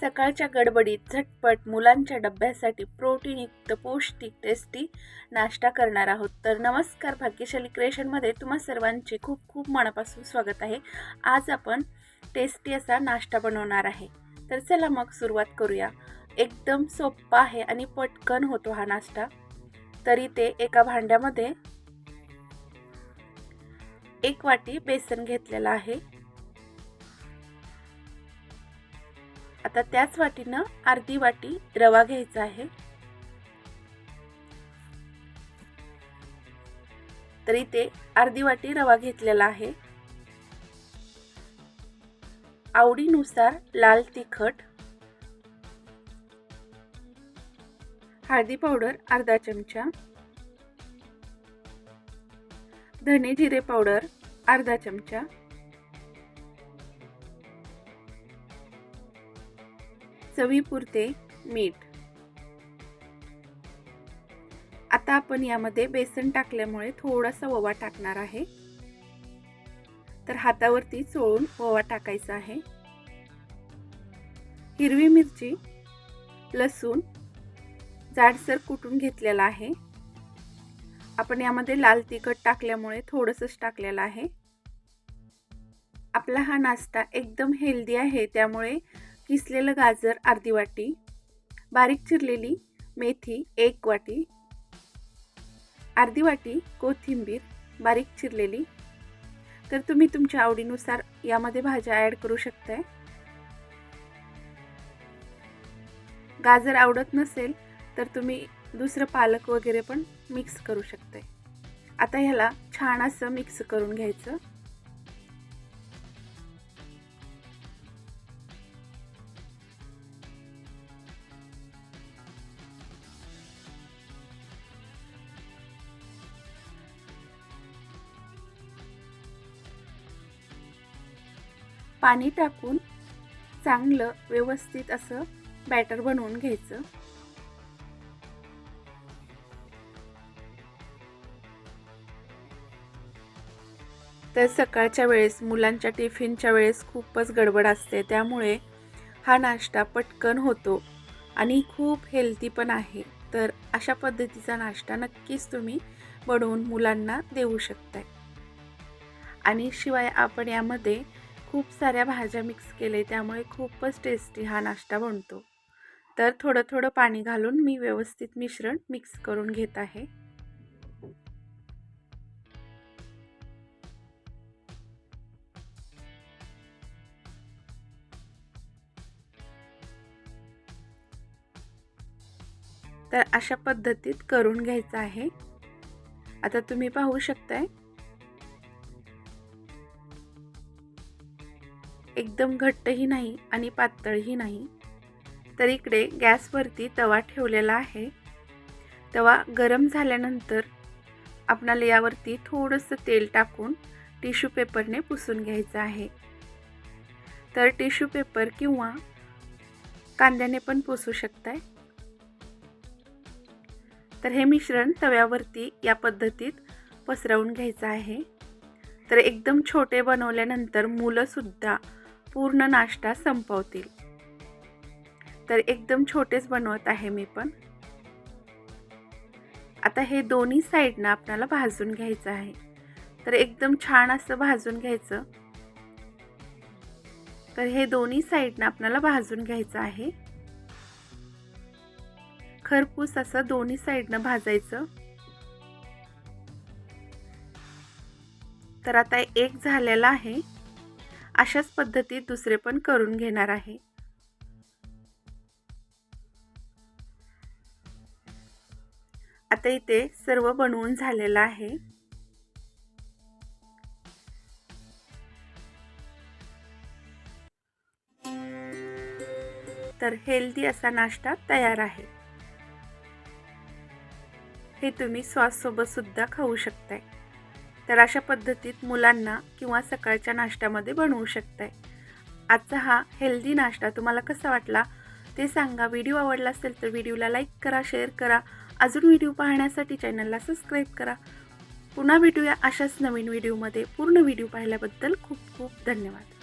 सकाळच्या गडबडीत झटपट मुलांच्या डब्यासाठी प्रोटीनयुक्त पौष्टिक टेस्टी नाश्ता करणार आहोत. तर नमस्कार भाग्यशाली क्रिएशनमध्ये तुम्हा सर्वांचे खूप खूप मनापासून स्वागत आहे. आज आपण टेस्टी असा नाश्ता बनवणार आहे. तर चला मग सुरुवात करूया. एकदम सोप्पा आहे आणि पटकन होतो हा नाश्ता. तरी ते एका भांड्यामध्ये एक वाटी बेसन घेतलेला आहे. आता त्याच वाटीनं अर्धी वाटी रवा घ्यायचा आहे. तर इथे अर्धी वाटी रवा घेतलेला आहे. आवडीनुसार लाल तिखट हळदी पावडर अर्धा चमचा धने जिरे पावडर अर्धा चमचा चवीपुरते मीठ. आता आपण यामध्ये बेसन टाकल्यामुळे थोडासा ओवा टाकणार आहे. तर हातावरती चोळून ओवा टाकायचा आहे. हिरवी मिरची लसूण जाडसर कुटून घेतलेला आहे. आपण यामध्ये लाल तिखट टाकल्यामुळे थोडंसंच टाकलेलं आहे. आपला हा नाश्ता एकदम हेल्दी आहे त्यामुळे किसलेलं गाजर अर्धी वाटी बारीक चिरलेली मेथी एक वाटी अर्धी वाटी कोथिंबीर बारीक चिरलेली. तर तुम्ही तुमच्या आवडीनुसार यामध्ये भाज्या ॲड करू शकताय. गाजर आवडत नसेल तर तुम्ही दुसरं पालक वगैरे पण मिक्स करू शकताय. आता ह्याला छान असं मिक्स करून घ्यायचं. पाणी टाकून चांगलं व्यवस्थित असं बॅटर बनवून घ्यायचं. तर सकाळच्या वेळेस मुलांच्या टिफिनच्या वेळेस खूपच गडबड असते. त्यामुळे हा नाश्ता पटकन होतो आणि खूप हेल्दी पण आहे. तर अशा पद्धतीचा नाश्ता नक्कीच तुम्ही बनवून मुलांना देऊ शकताय. आणि शिवाय आपण यामध्ये खूप साऱ्या भाज्या मिक्स केले त्यामुळे खूपच टेस्टी हा नाश्ता बनतो. तर थोडं थोडं पाणी घालून मी व्यवस्थित मिश्रण मिक्स करून घेत आहे. तर अशा पद्धतीत करून घ्यायचं आहे. आता तुम्ही पाहू शकताय एकदम घट्टही नाही आणि पातळही नाही. तर इकडे गॅसवरती तवा ठेवलेला आहे. तवा गरम झाल्यानंतर आपणाला यावरती थोडंसं तेल टाकून टिश्यू पेपरने पुसून घ्यायचं आहे. तर टिश्यू पेपर किंवा कांद्याने पण पुसू शकताय. तर हे मिश्रण तव्यावरती या पद्धतीत पसरवून घ्यायचं आहे. तर एकदम छोटे बनवल्यानंतर मुलंसुद्धा पूर्ण नाश्ता संपवतील. तर एकदम छोटेच बनवत आहे मी पण. आता हे दोन्ही साईडनं आपल्याला भाजून घ्यायचं आहे. तर एकदम छान असं भाजून घ्यायचं. तर हे दोन्ही साईडनं आपल्याला भाजून घ्यायचं आहे. खरपूस असं दोन्ही साईडनं भाजायचं. तर आता एक झालेला आहे. अशाच पद्धतीत दुसरे पण करून घेणार आहे. आता इथे सर्व बनवून झालेलं आहे. तर हेल्दी असा नाश्ता तयार आहे. हे तुम्ही सॉससोबत सुद्धा खाऊ शकताय. तर अशा पद्धतीत मुलांना किंवा सकाळच्या नाश्त्यामध्ये बनवू शकताय. आजचा हा हेल्दी नाश्ता तुम्हाला कसा वाटला ते सांगा. व्हिडिओ आवडला असेल तर व्हिडिओला लाईक करा शेअर करा. अजून व्हिडिओ पाहण्यासाठी चॅनलला सबस्क्राईब करा. पुन्हा भेटूया अशाच नवीन व्हिडिओमध्ये पूर्ण व्हिडिओ पाहिल्याबद्दल खूप खूप धन्यवाद.